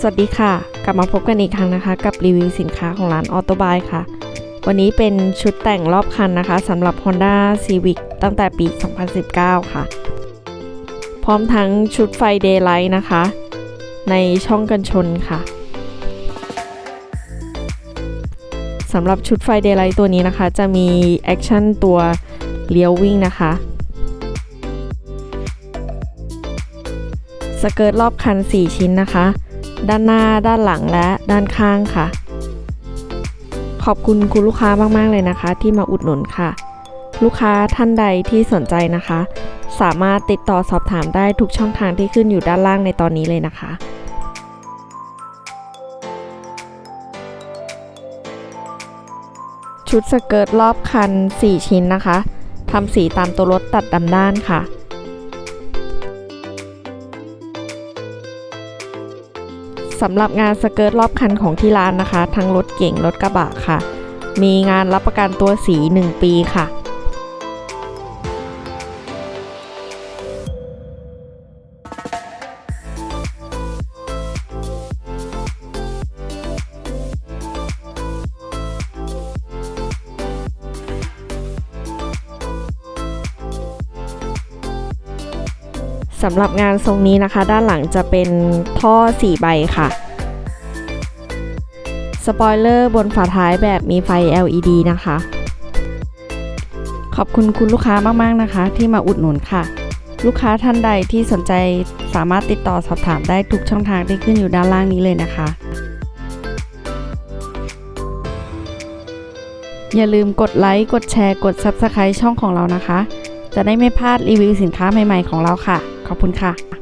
สวัสดีค่ะ กลับมาพบกันอีกครั้งนะคะ กับรีวิวสินค้าของร้านออโตบายค่ะ วันนี้เป็นชุดแต่งรอบคันนะคะสำหรับ Honda Civic ตั้งแต่ปี 2019 ค่ะ พร้อมทั้งชุดไฟ Daylight นะคะ ในช่องกันชนค่ะสำหรับชุดไฟ Daylight ตัวนี้นะคะ จะมีแอคชั่นตัวเลี้ยววิ่งนะคะสเกิร์ตรอบคัน 4 ชิ้นนะคะ ด้านหน้า ด้านหลังและด้านข้างค่ะ ขอบคุณคุณลูกค้ามากๆเลยนะคะ ที่มาอุดหนุนค่ะ ลูกค้าท่านใดที่สนใจนะคะ สามารถติดต่อสอบถามได้ทุกช่องทางที่ขึ้นอยู่ด้านล่างในตอนนี้เลยนะคะชุดสเกิร์ตรอบคัน 4 ชิ้นนะคะ ทำสีตามตัวรถตัดดำด้านค่ะ สำหรับงานสเกิร์ตรอบคันของที่ร้านนะคะ ทั้งรถเก่งรถกระบะค่ะ มีงานรับประกันตัวสี 1 ปีค่ะ สำหรับงานทรงนี้นะคะ ด้านหลังจะเป็นท่อ 4 ใบค่ะ สปอยเลอร์บนฝาท้ายแบบมีไฟ LED นะคะ ขอบคุณคุณลูกค้ามาก ๆ นะคะ ที่มาอุดหนุนค่ะ ลูกค้าท่านใดที่สนใจสามารถติดต่อสอบถามได้ทุกช่องทางที่ขึ้นอยู่ด้านล่างนี้เลยนะคะ อย่าลืมกดไลค์ กดแชร์ กด Subscribe ช่องของเรานะคะ จะได้ไม่พลาดรีวิวสินค้าใหม่ๆของเราค่ะ ขอบคุณค่ะ